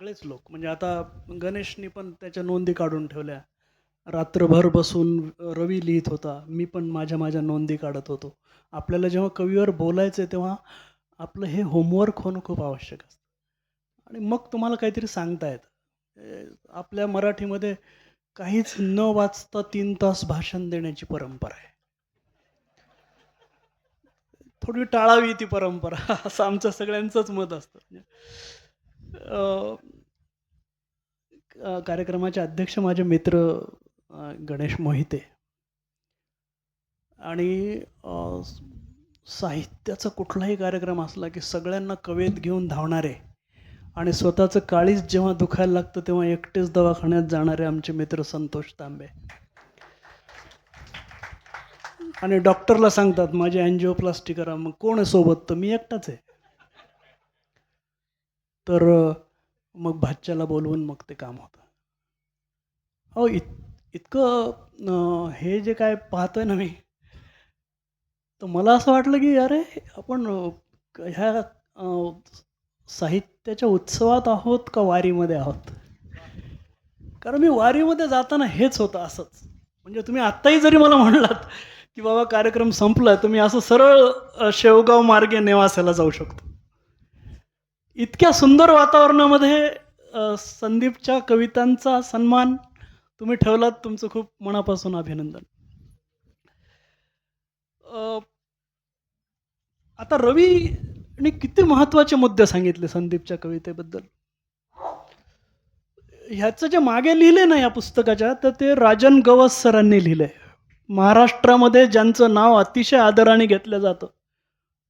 सगळेच लोक. म्हणजे आता गणेशनी पण त्याच्या नोंदी काढून ठेवल्या. रात्रभर बसून रवी लिहित होता. मी पण माझ्या माझ्या नोंदी काढत होतो. आपल्याला जेव्हा कवीवर बोलायचं आहे तेव्हा आपलं हे होमवर्क होणं खूप आवश्यक असतं. आणि मग तुम्हाला काहीतरी सांगता येतं. आपल्या मराठीमध्ये काहीच न वाचता तीन तास भाषण देण्याची परंपरा आहे. थोडी टाळावी ती परंपरा. असं आमचं सगळ्यांचंच मत असतं. कार्यक्रमाचे अध्यक्ष माझे मित्र गणेश मोहिते. आणि साहित्याचा कुठलाही कार्यक्रम असला की सगळ्यांना कवेत घेऊन धावणारे आणि स्वतःचं काळीच जेव्हा दुखायला लागतं तेव्हा एकटेच दवाखान्यात जाणारे आमचे मित्र संतोष तांबे. आणि डॉक्टरला सांगतात माझी अँजिओप्लास्टी करा. मग कोण आहे सोबत? तर मी एकटाच आहे. तर मग भाच्याला बोलवून मग ते काम होतं. हो इत इतकं हे जे काय पाहतोय ना मी तर मला असं वाटलं की अरे आपण ह्या साहित्याच्या उत्सवात आहोत का वारीमध्ये आहोत? कारण मी वारीमध्ये जाताना हेच होतं असंच. म्हणजे तुम्ही आत्ताही जरी मला म्हणलात की बाबा कार्यक्रम संपला तर मी असं सरळ शेवगाव मार्गे नेवासाला जाऊ शकतो. इतक्या सुंदर वातावरणामध्ये संदीपच्या कवितांचा सन्मान तुम्ही ठेवलात. तुमचं खूप मनापासून अभिनंदन. आता रवीने किती महत्त्वाचे मुद्दे सांगितले संदीपच्या कवितेबद्दल? ह्याचं जे मागे लिहिले ना या पुस्तकाच्या तर ते राजन गवस सरांनी लिहिले महाराष्ट्रामध्ये ज्यांचं नाव अतिशय आदराने घेतलं जातं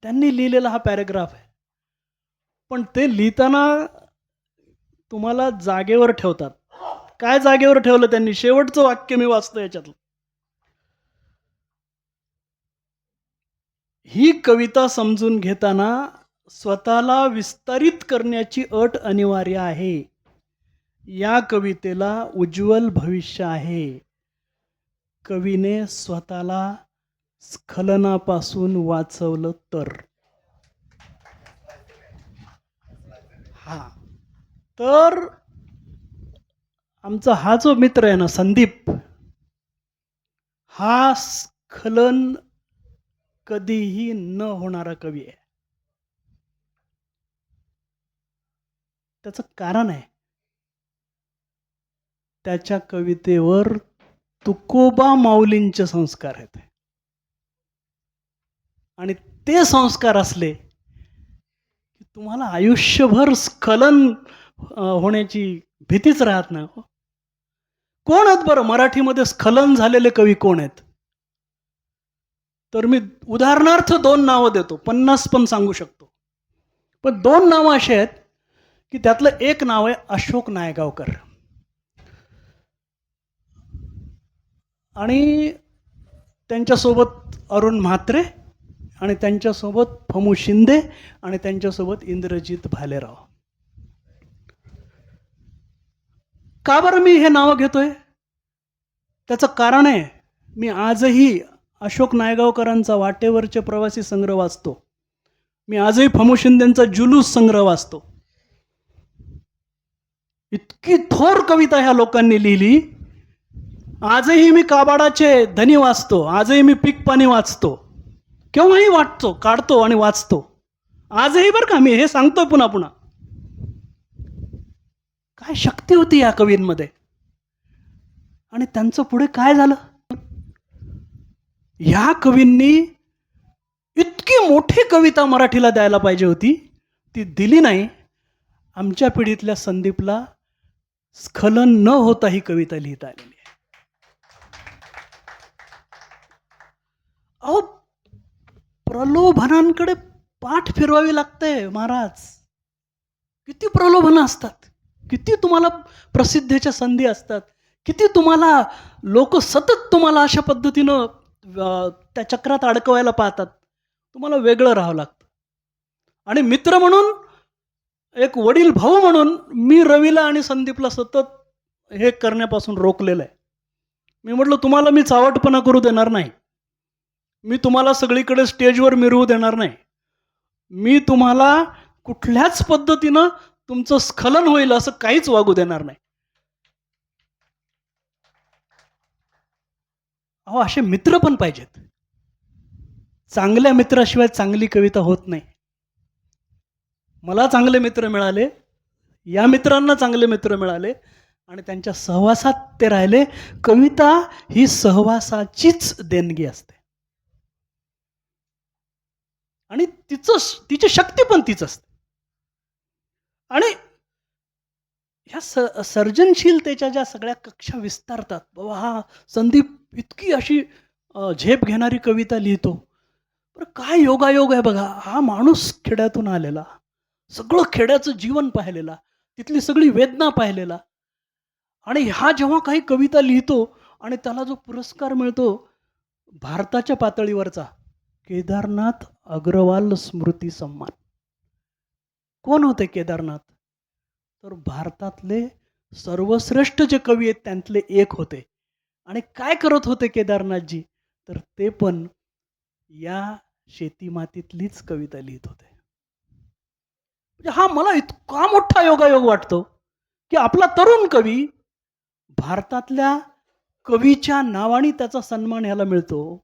त्यांनी लिहिलेला हा पॅरेग्राफ आहे. पण ते लिहिताना तुम्हाला जागेवर ठेवतात. काय जागेवर ठेवलं त्यांनी? शेवटचं वाक्य मी वाचतो याच्यातलं. ही कविता समजून घेताना स्वतःला विस्तारित करण्याची अट अनिवार्य आहे. या कवितेला उज्ज्वल भविष्य आहे. कवीने स्वतःला स्खलनापासून वाचवलं तर. हा. तर आमचा हा जो मित्र आहे ना संदीप हा स्खलन कधीही न होणारा कवी आहे. त्याचं कारण आहे त्याच्या कवितेवर तुकोबा माऊलींचे संस्कार आहेत. आणि ते संस्कार असले तुम्हाला आयुष्यभर स्खलन होण्याची भीतीच राहत नाही. हो कोण आहेत बरं मराठीमध्ये स्खलन झालेले कवी कोण आहेत? तर मी उदाहरणार्थ दोन नावं देतो पन्नास पण सांगू शकतो. पण दोन नावं अशी आहेत की त्यातलं एक नाव आहे अशोक नायगावकर. आणि त्यांच्यासोबत अरुण म्हात्रे आणि त्यांच्यासोबत फमू शिंदे आणि त्यांच्यासोबत इंद्रजित भालेराव. का बरं मी हे नावं घेतोय? त्याचं कारण आहे मी आजही अशोक नायगावकरांचा वाटेवरचे प्रवासी संग्रह वाचतो. मी आजही फमू शिंदेचा जुलूस संग्रह वाचतो. इतकी थोर कविता ह्या लोकांनी लिहिली. आजही मी काबाडाचे धनी वाचतो आजही मी पीक पाणी वाचतो. केव्हाही वाटतो काढतो आणि वाचतो. आजही बरं का मी हे सांगतो पुन्हा पुन्हा. काय शक्ती होती या कवींमध्ये? आणि त्यांचं पुढे काय झालं? ह्या कवींनी इतकी मोठी कविता मराठीला द्यायला पाहिजे होती ती दिली नाही. आमच्या पिढीतल्या संदीपला स्खलन न होता ही कविता लिहिता आलेली आहे. अहो प्रलोभनांकडे पाठ फिरवावी लागते महाराज. किती प्रलोभनं असतात. किती तुम्हाला प्रसिद्धीच्या संधी असतात. किती तुम्हाला लोक सतत तुम्हाला अशा पद्धतीनं त्या चक्रात अडकवायला पाहतात. तुम्हाला वेगळं राहावं लागतं. आणि मित्र म्हणून एक वडील भाऊ म्हणून मी रवीला आणि संदीपला सतत हे करण्यापासून रोखलेलं आहे. मी म्हटलं तुम्हाला मी चावटपणा करू देणार नाही. मी तुम्हाला सगळीकडे स्टेजवर मिरवू देणार नाही. मी तुम्हाला कुठल्याच पद्धतीनं तुमचं स्खलन होईल असं काहीच वागू देणार नाही. अहो असे मित्र पण पाहिजेत. चांगल्या मित्राशिवाय चांगली कविता होत नाही. मला चांगले मित्र मिळाले या मित्रांना चांगले मित्र मिळाले आणि त्यांच्या सहवासात ते राहिले. कविता ही सहवासाचीच देणगी असते. आणि तिचं तिची शक्ती पण तीच असते. आणि ह्या स सर्जनशीलतेच्या ज्या सगळ्या कक्षा विस्तारतात बाबा हा संदीप इतकी अशी झेप घेणारी कविता लिहितो. पण काय योगायोग आहे बघा हा माणूस खेड्यातून आलेला सगळं खेड्याचं जीवन पाहिलेला तिथली सगळी वेदना पाहिलेला. आणि हा जेव्हा काही कविता लिहितो आणि त्याला जो पुरस्कार मिळतो भारताच्या पातळीवरचा केदारनाथ अग्रवाल स्मृती सन्मान कोण होते केदारनाथ? तर भारतातले सर्वश्रेष्ठ जे कवी आहेत त्यांतले एक होते. आणि काय करत होते केदारनाथजी? तर ते पण या शेती मातीतलीच कविता लिहित होते. म्हणजे हा मला इतका मोठा योगायोग वाटतो की आपला तरुण कवी भारतातल्या कवीच्या नावाने त्याचा सन्मान ह्याला मिळतो.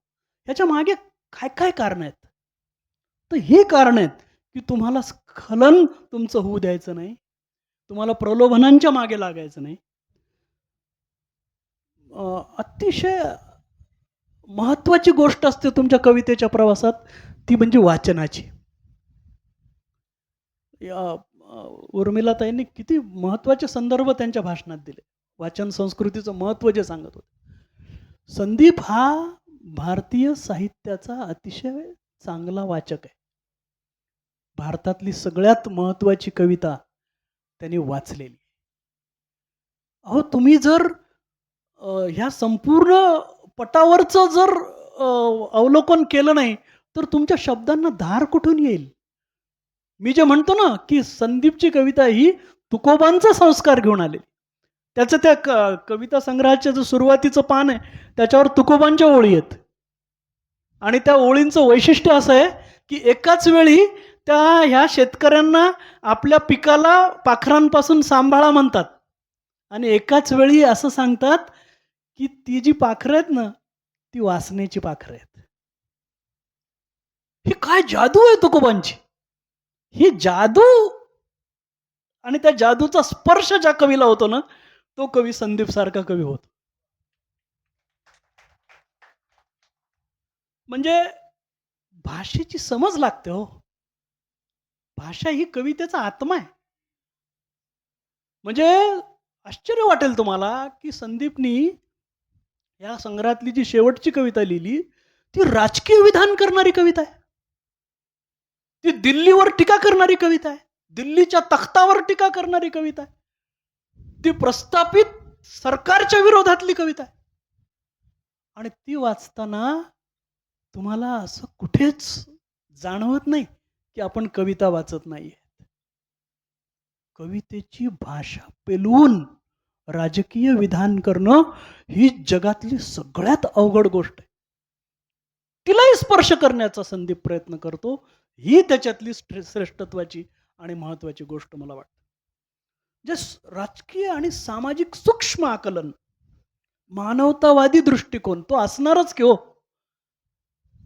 ह्याच्या मागे काय काय कारण आहेत? तर ही कारण आहेत की तुम्हाला स्खलन तुमचं होऊ द्यायचं नाही. तुम्हाला प्रलोभनांच्या मागे लागायचं नाही. अं, अतिशय महत्वाची गोष्ट असते तुमच्या कवितेच्या प्रवासात ती म्हणजे वाचनाची. या अं, उर्मिलाताईंनी किती महत्त्वाचे संदर्भ त्यांच्या भाषणात दिले. वाचन संस्कृतीचं महत्त्व जे सांगत होते. संदीप हा भारतीय साहित्याचा अतिशय चांगला वाचक आहे. भारतातली सगळ्यात महत्वाची कविता त्यांनी वाचलेली. अहो तुम्ही जर ह्या संपूर्ण पटावरचं जर अवलोकन केलं नाही तर तुमच्या शब्दांना धार कुठून येईल? मी जे म्हणतो ना की संदीपची कविता ही तुकोबांचा संस्कार घेऊन आलेली. त्याचं त्या क कविता संग्रहाच्या जो सुरुवातीचं पान आहे त्याच्यावर तुकोबांच्या ओळी आहेत. आणि त्या ओळींचं वैशिष्ट्य असं आहे की एकाच वेळी त्या ह्या शेतकऱ्यांना आपल्या पिकाला पाखरांपासून सांभाळा म्हणतात. आणि एकाच वेळी असं सांगतात की ती जी पाखरं आहेत ना ती वासनेची पाखरं आहेत. ही काय जादू आहे तुकोबांची? ही जादू! आणि त्या जादूचा स्पर्श ज्या कवीला होतो ना तो कवी संदीप सारखा कवी होतो. म्हणजे भाषेची समज लागते हो. भाषा ही कवितेचा आत्मा आहे. म्हणजे आश्चर्य वाटेल तुम्हाला की संदीपनी या संग्रहातली जी शेवटची कविता लिहिली ती राजकीय विधान करणारी कविता आहे. ती दिल्लीवर टीका करणारी कविता आहे. दिल्लीच्या तख्तावर टीका करणारी कविता आहे. ती प्रस्थापित सरकारच्या विरोधातली कविता आहे. आणि ती वाचताना तुम्हाला असं कुठेच जाणवत नाही की आपण कविता वाचत नाहीये कवितेची भाषा पेलवून राजकीय विधान करणं ही जगातली सगळ्यात अवघड गोष्ट आहे. तिलाही स्पर्श करण्याचा संदीप प्रयत्न करतो ही त्याच्यातली श्रेष्ठत्वाची आणि महत्वाची गोष्ट मला वाटते. जे राजकीय आणि सामाजिक सूक्ष्म आकलन मानवतावादी दृष्टिकोन तो असणारच की हो.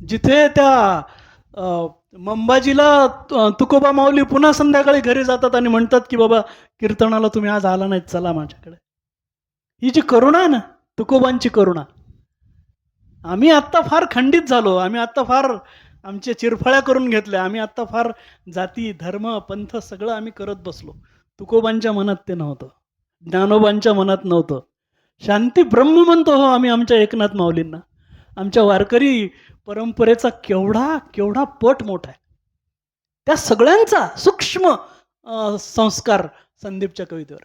जिथे त्या मंबाजीला तुकोबा माऊली पुन्हा संध्याकाळी घरी जातात आणि म्हणतात की बाबा कीर्तनाला तुम्ही आज आला नाहीत चला माझ्याकडे. ही जी करुणा आहे ना तुकोबांची करुणा आम्ही आत्ता फार खंडित झालो. आम्ही आत्ता फार आमच्या चिरफळ्या करून घेतल्या. आम्ही आत्ता फार जाती धर्म पंथ सगळं आम्ही करत बसलो. तुकोबांच्या मनात ते नव्हतं. ज्ञानोबांच्या मनात नव्हतं. शांती ब्रह्म म्हणतो हो आम्ही आमच्या एकनाथ माऊलींना. आमच्या वारकरी परंपरेचा केवढा केवढा पट मोठा आहे. त्या सगळ्यांचा सूक्ष्म संस्कार संदीपच्या कवितेवर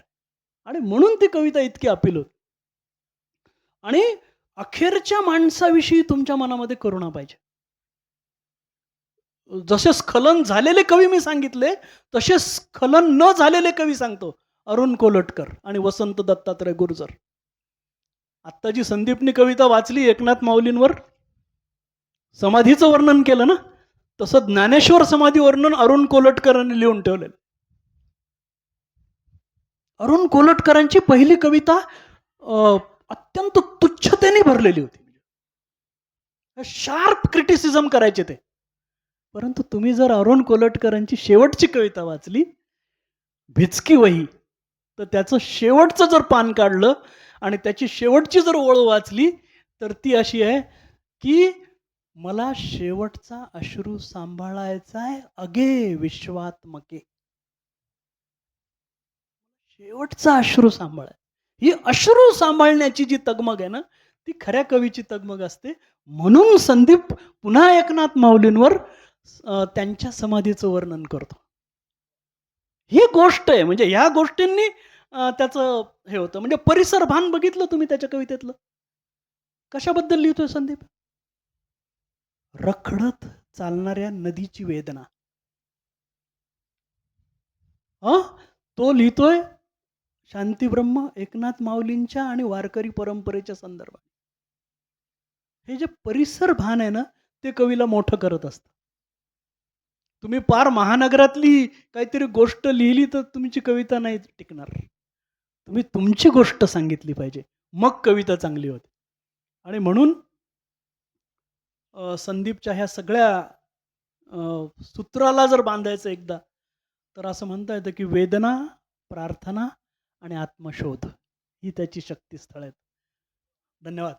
आणि म्हणून ती कविता इतकी अपील होती. आणि अखेरच्या माणसाविषयी तुमच्या मनामध्ये करुणा पाहिजे. जसे स्खलन झालेले कवी मी सांगितले तसे स्खलन न झालेले कवी सांगतो अरुण कोलटकर आणि वसंत दत्तात्रय गुर्जर. आत्ता जी संदीपनी कविता वाचली एकनाथ माऊलींवर. समाधीचं वर्णन केलं ना तसं ज्ञानेश्वर समाधी वर्णन अरुण कोलटकरांनी लिहून ठेवलेलं. अरुण कोलटकरांची पहिली कविता अत्यंत तुच्छतेने भरलेली होती. शार्प क्रिटिसिझम करायचे ते. परंतु तुम्ही जर अरुण कोलटकरांची शेवटची कविता वाचली भिचकी वही तर त्याचं शेवटचं जर पान काढलं आणि त्याची शेवटची जर ओळ वाचली तर ती अशी आहे की मला शेवटचा अश्रू सांभाळायचा आहे अगे विश्वात्मके. शेवटचा अश्रू सांभाळाय ही अश्रू सांभाळण्याची जी तगमग आहे ना ती खऱ्या कवीची तगमग असते. म्हणून संदीप पुन्हा एकनाथ माऊलींवर त्यांच्या समाधीचं वर्णन करतो. ही गोष्ट आहे म्हणजे ह्या गोष्टींनी त्याचं हे होतं. म्हणजे परिसर भान बघितलं तुम्ही त्याच्या कवितेतलं? कशाबद्दल लिहितोय संदीप? रखडत चालणाऱ्या नदीची वेदना. अ? तो लिहितोय शांतीब्रह्म एकनाथ माऊलींच्या आणि वारकरी परंपरेच्या संदर्भात. हे जे परिसर भान आहे ना ते कवीला मोठं करत असतं. तुम्ही पार महानगरातली काहीतरी गोष्ट लिहिली तर तुमची कविता नाही टिकणार. तुम्ही तुमची गोष्ट सांगितली पाहिजे. मग कविता चांगली होते. आणि म्हणून संदीपच्या ह्या सगळ्या सूत्राला जर बांधायचं एकदा तर असं म्हणता येतं की वेदना प्रार्थना आणि आत्मशोध ही त्याची शक्तीस्थळ आहेत. धन्यवाद.